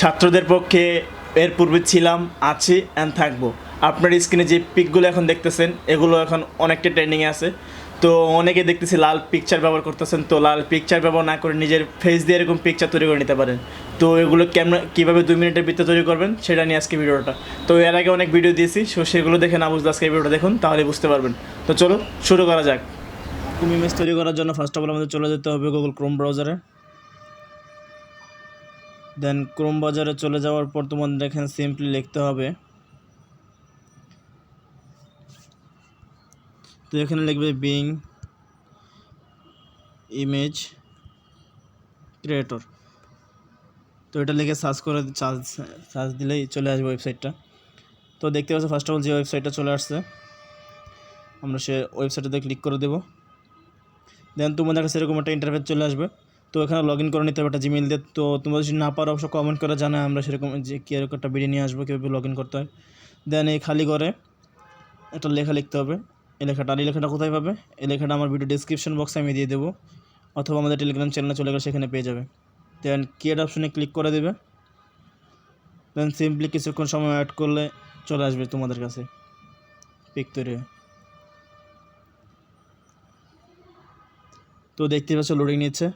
ছাত্রদের পক্ষে এর পূর্বে ছিলাম, আছি অ্যান্ড থাকব। আপনার স্ক্রিনে যে পিকগুলো এখন দেখতেছেন, এগুলো এখন অনেকটা ট্রেন্ডিংয়ে আছে। তো অনেকে দেখতেছি লাল পিকচার ব্যবহার করতেছেন, তো লাল পিকচার ব্যবহার না করে নিজের ফেস দিয়ে এরকম পিকচার তৈরি করে নিতে পারেন। তো এগুলো কেমন, কীভাবে দুই মিনিটের ভিতরে তৈরি করবেন সেটা নিয়ে আজকে ভিডিওটা। তো এর আগে অনেক ভিডিও দিয়েছি, সো সেগুলো দেখে না বুঝলে আজকে ভিডিওটা দেখুন, তাহলে বুঝতে পারবেন। তো চলো শুরু করা যাক। তুমি ইমেজ তৈরি করার জন্য ফার্স্ট অফ অল আমাদের চলে যেতে হবে গুগল ক্রোম ব্রাউজারে দেন ক্রোম বাজারে চলে যাওয়ার পর তোমাদের এখানে সিম্পলি লিখতে হবে তো এখানে লিখবে বিং ইমেজ ক্রিয়েটর তো এটা লিখে সার্চ করে সার্চ সার্চ দিলেই চলে আসবে ওয়েবসাইটটা তো দেখতে পাচ্ছ ফার্স্ট অফ অল যে ওয়েবসাইটটা চলে আসছে, আমরা সে ওয়েবসাইটটাতে ক্লিক করে দেবো। দেন তোমাদের কাছে এরকম একটা ইন্টারফেস চলে আসবে। তো এখানে লগ ইন করে নিতে হবে একটা জিমেল দিয়ে। তো তোমরা যদি না পারো অবশ্য কমেন্ট করে জানায়, আমরা সেরকম যে কি এরকম একটা ভিডিও নিয়ে আসব, কীভাবে লগ ইন করতে হয়। দেন এই খালি করে একটা লেখা লিখতে হবে। এই লেখাটা আর এই লেখাটা কোথায় পাবে? এই লেখাটা আমার ভিডিও ডিসক্রিপশন বক্সে আমি দিয়ে দেবো। অথবা আমাদের টেলিগ্রাম চ্যানেলে চলে গেলে সেখানে পেয়ে যাবে। দেন কিয়েড অপশনে ক্লিক করে দেবে। দেন সিম্পলি কিছুক্ষণ সময় অ্যাড করলে চলে আসবে তোমাদের কাছে। পিক তৈরি তো দেখতে পাচ্ছ লোডিং নিচ্ছে।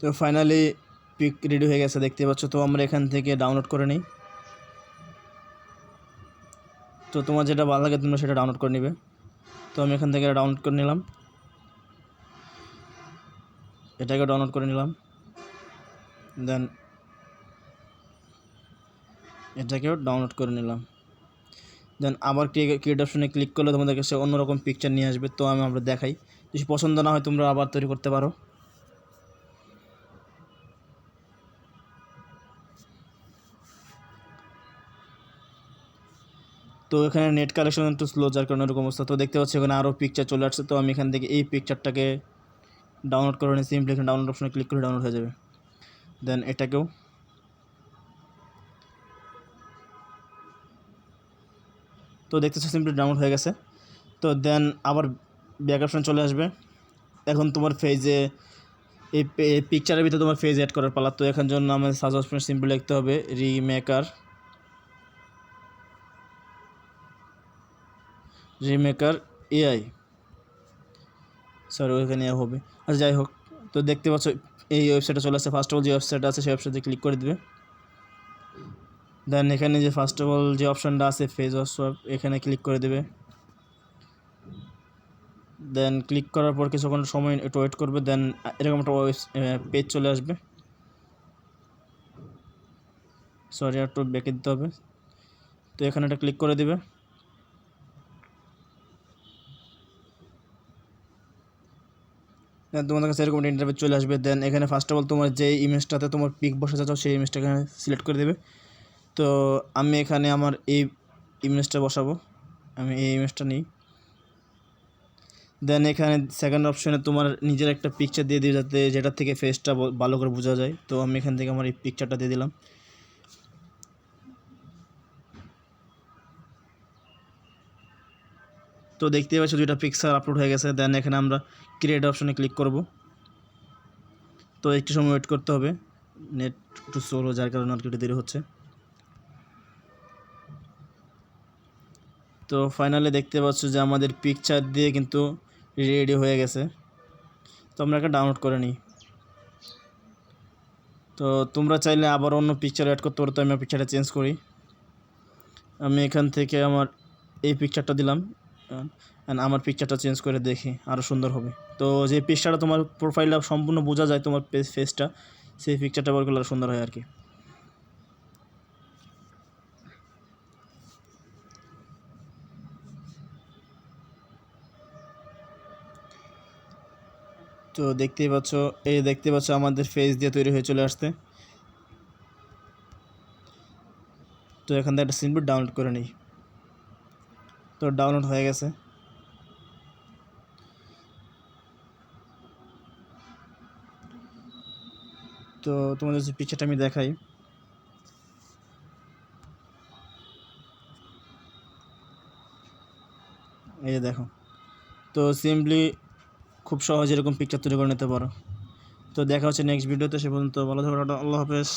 তো ফাইনালি পিক রেডি হয়ে গেছে দেখতে পাচ্ছ। তো আমরা এখান থেকে ডাউনলোড করে নিই। তো তোমার যেটা ভালো লাগে তোমরা সেটা ডাউনলোড করে নিবে। তো আমি এখান থেকে ডাউনলোড করে নিলাম। এটাকে ডাউনলোড করে নিলাম। দেন এটাকেও ডাউনলোড করে নিলাম। দেন আবার ক্রিয়েট অপশনে ক্লিক করলে তোমাদের কাছে অন্যরকম পিকচার নিয়ে আসবে। তো আমি আমরা দেখাই। যদি পছন্দ না হয় তোমরা আবার তৈরি করতে পারো। তো এখানে নেট কালেকশন একটু স্লো যার কারণে এরকম অবস্থা। তো দেখতে পাচ্ছি এখানে আরও পিকচার চলে আসছে, তো আমি এখান থেকে এই পিকচারটাকে ডাউনলোড করে নিই সিম্পলি এখানে ডাউনলোড অপশনে ক্লিক করে ডাউনলোড হয়ে যাবে। দেন এটাকেও তো দেখতেছো সিম্পলি ডাউনলোড হয়ে গেছে। তো দেন আবার ব্যাক অপশন চলে আসবে। এখন তোমার ফেজে এই পিকচারের ভিতরে তোমার ফেজ অ্যাড করার পালা। তো এখান জন্য আমাদের সার্চ অপশন সিম্পল লিখতে হবে রিমেকার রিমেকার এআই সরি ওইখানে হবে। আচ্ছা যাই হোক, তো দেখতে পাচ্ছ, এই ওয়েবসাইটে চলে আসছে। ফার্স্ট অফ অল যে ওয়েবসাইট আছে, সেই ওয়েবসাইটে ক্লিক করে দিবে। দেন এখানে যে ফার্স্ট অফ অল যে অপশানটা আছে ফেজ অফ এখানে ক্লিক করে দেবে। দেন ক্লিক করার পর কিছুক্ষণ সময় একটু ওয়েট করবে। দেন এরকম একটা পেজ চলে আসবে। সরি একটু বেঁকে দিতে হবে। তো এখানে একটা ক্লিক করে দিবে। তোমাদের কাছে এরকম ইন্টারভিউ চলে আসবে। দেন এখানে ফার্স্ট অফ অল তোমার যে ইমেজটাতে তোমার পিক বসাতে চাও, সেই ইমেজটা এখানে সিলেক্ট করে দেবে। তো আমি এখানে আমার এই ইমেজটা বসাবো। আমি এই ইমেজটা নিই। দেন এখানে সেকেন্ড অপশনে তোমার নিজের একটা পিকচার দিয়ে দিই যাতে যেটার থেকে ফেসটা ভালো করে বোঝা যায়। তো আমি এখান থেকে আমার এই পিকচারটা দিয়ে দিলাম। তো দেখতে পাচ্ছ দুইটা পিকচার আপলোড হয়ে গেছে। দেন এখানে আমরা ক্রিয়েট অপশনে ক্লিক করব। তো একটু সময় ওয়েট করতে হবে। নেট একটু স্লো যার কারণে আর কি দেরি হচ্ছে। তো ফাইনালি দেখতে পাচ্ছ যে আমাদের পিকচার দিয়ে কিন্তু রেডি হয়ে গেছে। তো আমরা একটা ডাউনলোড করে নিই। তো তোমরা চাইলে আবার অন্য পিকচার অ্যাড করতে পারো। তো আমি পিকচারটা চেঞ্জ করি। আমি এখান থেকে আমার এই পিকচারটা দিলাম। আমার পিকচারটা চেঞ্জ করে দেখি আরও সুন্দর হবে। তো যে পিকচারটা তোমার প্রোফাইলটা সম্পূর্ণ বোঝা যায়, তোমার ফেসটা সেই পিকচারটা ব্যবহার করলে আরও সুন্দর হয় আর কি। তো দেখতেই পাচ্ছ, এই দেখতে পাচ্ছ আমাদের ফেস দিয়ে তৈরি হয়ে চলে আসতে তো এখান থেকে একটা সিম্পল ডাউনলোড করে নিই। তো ডাউনলোড হয়ে গেছে। তো তোমাদের যে পিকচারটা আমি দেখাই। এই যে দেখো। তো সিম্পলি খুব সহজ এরকম পিকচার তৈরি করে নিতে পারো। তো দেখা হচ্ছে নেক্সট ভিডিওতে সে পর্যন্ত ভালো থাকো আল্লাহ হাফেজ।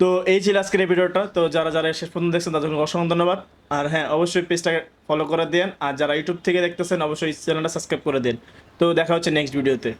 তো এই ছিল আজকের এই ভিডিওটা। তো যারা যারা শেষ পর্যন্ত দেখছেন, তাদের অসংখ্য ধন্যবাদ। আর হ্যাঁ অবশ্যই পেজটাকে ফলো করে দেন আর যারা ইউটিউব থেকে দেখতেছেন, অবশ্যই চ্যানেলটা সাবস্ক্রাইব করে দেন। তো দেখা হচ্ছে নেক্সট ভিডিওতে